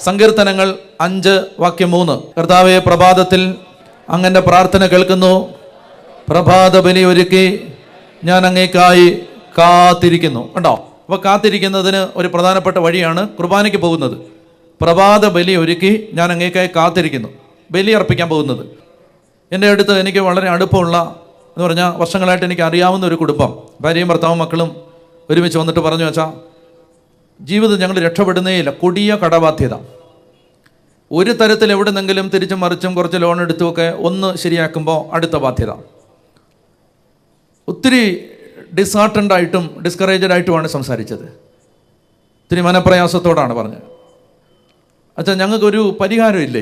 സങ്കീർത്തനങ്ങൾ അഞ്ച് വാക്യം മൂന്ന്. കർത്താവെ പ്രഭാതത്തിൽ അങ്ങന്റെ പ്രാർത്ഥന കേൾക്കുന്നു. പ്രഭാത ബലി ഒരുക്കി ഞാൻ അങ്ങേക്കായി കാത്തിരിക്കുന്നു. ഉണ്ടോ അപ്പോൾ കാത്തിരിക്കുന്നതിന് ഒരു പ്രധാനപ്പെട്ട വഴിയാണ് കുർബാനയ്ക്ക് പോകുന്നത്. പ്രഭാത ബലി ഒരുക്കി ഞാൻ അങ്ങേക്കായി കാത്തിരിക്കുന്നു. ബലി അർപ്പിക്കാൻ പോകുന്നത്. എന്റെ അടുത്ത് എനിക്ക് വളരെ അടുപ്പമുള്ള എന്ന് പറഞ്ഞാൽ വർഷങ്ങളായിട്ട് എനിക്ക് അറിയാവുന്ന ഒരു കുടുംബം. ഭാര്യയും ഭർത്താവും മക്കളും ഒരുമിച്ച് വന്നിട്ട് പറഞ്ഞു വെച്ചാൽ ജീവിതം ഞങ്ങൾ രക്ഷപ്പെടുന്നേയില്ല കൊടിയ കടബാധ്യത. ഒരു തരത്തിൽ എവിടെ നിന്നെങ്കിലും തിരിച്ചും മറിച്ചും കുറച്ച് ലോൺ എടുത്തുമൊക്കെ ഒന്ന് ശരിയാക്കുമ്പോൾ അടുത്ത ബാധ്യത. ഒത്തിരി ഡിസാർട്ടൻഡ് ആയിട്ടും ഡിസ്കറേജഡ് ആയിട്ടുമാണ് സംസാരിച്ചത്. ഒത്തിരി മനപ്രയാസത്തോടാണ് പറഞ്ഞത്. അച്ഛാ ഞങ്ങൾക്കൊരു പരിഹാരമില്ലേ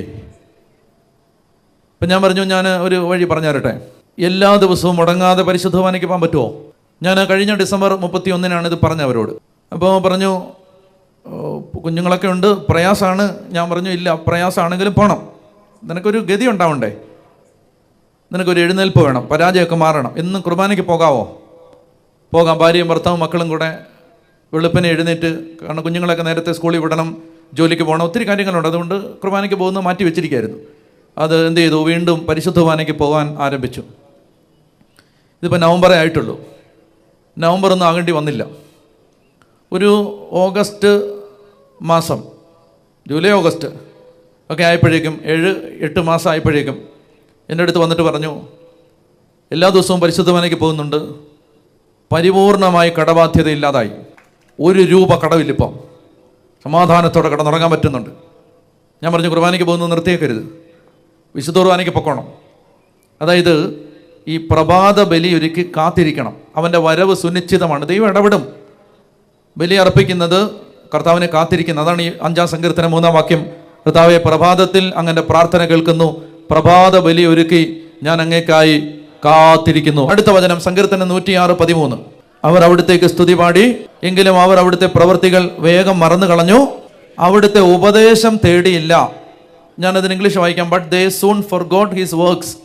ഇപ്പം ഞാൻ പറഞ്ഞു ഞാൻ ഒരു വഴി പറഞ്ഞു തരട്ടെ എല്ലാ ദിവസവും മുടങ്ങാതെ പരിശുദ്ധ കുർബാനയ്ക്ക് പോകാൻ പറ്റുമോ? ഞാൻ കഴിഞ്ഞ ഡിസംബർ മുപ്പത്തി ഒന്നിനാണ് ഇത് പറഞ്ഞവരോട് അപ്പോൾ പറഞ്ഞു "ഓ, കുഞ്ഞുങ്ങളൊക്കെ ഉണ്ട് പ്രയാസമാണ് ഞാൻ പറഞ്ഞു ഇല്ല പ്രയാസമാണെങ്കിലും പോകണം നിനക്കൊരു ഗതി ഉണ്ടാവണ്ടേ? നിനക്കൊരു എഴുന്നേൽപ്പ് വേണം പരാജയമൊക്കെ മാറണം. എന്നും കുർബാനയ്ക്ക് പോകാവോ? പോകാം ഭാര്യയും ഭർത്താവും മക്കളും കൂടെ വെളുപ്പിനെ എഴുന്നേറ്റ് കാരണം കുഞ്ഞുങ്ങളൊക്കെ നേരത്തെ സ്കൂളിൽ വിടണം ജോലിക്ക് പോകണം ഒത്തിരി കാര്യങ്ങളുണ്ട്. അതുകൊണ്ട് കുർബാനയ്ക്ക് പോകുന്നത് മാറ്റി വെച്ചിരിക്കുകയായിരുന്നു. അത് എന്ത് ചെയ്തു? വീണ്ടും പരിശുദ്ധ കുർബാനയ്ക്ക് പോകാൻ ആരംഭിച്ചു. ഇതിപ്പോൾ നവംബറേ ആയിട്ടുള്ളൂ. നവംബർ ഒന്നും ആകേണ്ടി വന്നില്ല. ഒരു ഓഗസ്റ്റ് മാസം. ജൂലൈ ഓഗസ്റ്റ് ഒക്കെ ആയപ്പോഴേക്കും ഏഴ് എട്ട് മാസം ആയപ്പോഴേക്കും എന്റെ അടുത്ത് വന്നിട്ട് പറഞ്ഞു എല്ലാ ദിവസവും പരിശുദ്ധമനയ്ക്ക് പോകുന്നുണ്ട്. പരിപൂർണമായി കടബാധ്യത ഇല്ലാതായി. ഒരു രൂപ കടവില്ലിപ്പം. സമാധാനത്തോടെ കടന്നുറങ്ങാൻ പറ്റുന്നുണ്ട്. ഞാൻ പറഞ്ഞു കുർബാനയ്ക്ക് പോകുന്നത് നിർത്തിയേക്കരുത്. വിശുദ്ധ കുർബാനയ്ക്ക് പൊക്കോണം. അതായത് ഈ പ്രഭാത ബലി ഒരുക്കി കാത്തിരിക്കണം. അവന്റെ വരവ് സുനിശ്ചിതമാണ്. ദൈവം ഇടപെടും. ബലി അർപ്പിക്കുന്നത് കർത്താവിനെ കാത്തിരിക്കുന്നത് അതാണ് ഈ അഞ്ചാം സങ്കീർത്തന മൂന്നാം വാക്യം. കർത്താവെ പ്രഭാതത്തിൽ അങ്ങനെ പ്രാർത്ഥന കേൾക്കുന്നു. പ്രഭാത ബലി ഒരുക്കി ഞാൻ അങ്ങേക്കായി കാത്തിരിക്കുന്നു. അടുത്ത വചനം സങ്കീർത്തനം നൂറ്റിയാറ് പതിമൂന്ന്. അവർ അവിടുത്തേക്ക് സ്തുതി പാടി. എങ്കിലും അവർ അവിടുത്തെ പ്രവൃത്തികൾ വേഗം മറന്നു കളഞ്ഞു. അവിടുത്തെ ഉപദേശം തേടിയില്ല. ഞാനതിന് ഇംഗ്ലീഷ് വായിക്കാം. But they soon forgot his works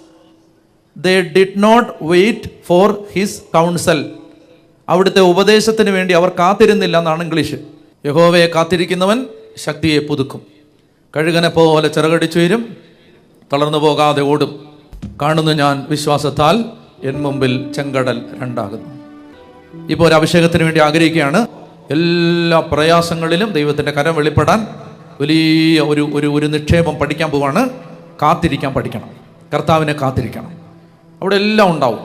they did not wait for his counsel അവിടുത്തെ ഉപദേശത്തിന് വേണ്ടി അവർ കാത്തിരുന്നില്ല എന്നാണ് ഇംഗ്ലീഷ്. യഹോവയെ കാത്തിരിക്കുന്നവൻ ശക്തിയെ പുതുക്കും. കഴുകനെ പോലെ ചിറകടിച്ചു വരും തളർന്നു പോകാതെ ഓടും. കാണുന്നു ഞാൻ വിശ്വാസത്താൽ എൻ മുമ്പിൽ ചെങ്കടൽ രണ്ടാകുന്നു. ഇപ്പോൾ ഒരു അഭിഷേകത്തിന് വേണ്ടി ആഗ്രഹിക്കുകയാണ്. എല്ലാ പ്രയാസങ്ങളിലും ദൈവത്തിന്റെ കരം വെളിപ്പെടാൻ വലിയ ഒരു ഒരു ഒരു നിക്ഷേപം പഠിക്കാൻ പോവാണ്. കാത്തിരിക്കാൻ പഠിക്കണം. കർത്താവിനെ കാത്തിരിക്കണം. അവിടെ എല്ലാം ഉണ്ടാവും.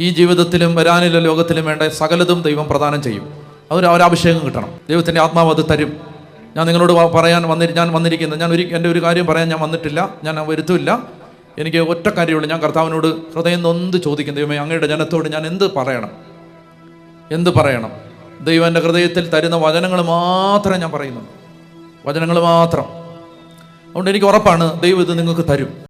ഈ ജീവിതത്തിലും വരാനില്ല ലോകത്തിലും വേണ്ട സകലതും ദൈവം പ്രദാനം ചെയ്യും. അതൊരു ഒരഭിഷേകം കിട്ടണം. ദൈവത്തിന്റെ ആത്മാവ് അത് തരും. ഞാൻ നിങ്ങളോട് പറയാൻ വന്നി ഞാൻ വന്നിരിക്കുന്നത് ഞാൻ ഒരു എന്റെ ഒരു കാര്യം പറയാൻ ഞാൻ വന്നിട്ടില്ല. ഞാൻ വരുത്തില്ല. എനിക്ക് ഒറ്റ കാര്യമുള്ളൂ. ഞാൻ കർത്താവിനോട് ഹൃദയം നൊന്ത് ചോദിക്കും. ദൈവമേ അങ്ങയുടെ ജനത്തോട് ഞാൻ എന്ത് പറയണം? എന്ത് പറയണം? ദൈവം എന്റെ ഹൃദയത്തിൽ തരുന്ന വചനങ്ങൾ മാത്രമേ ഞാൻ പറയുന്നുള്ളൂ. വചനങ്ങൾ മാത്രം. അതുകൊണ്ട് എനിക്ക് ഉറപ്പാണ് ദൈവം ഇത് നിങ്ങൾക്ക് തരും.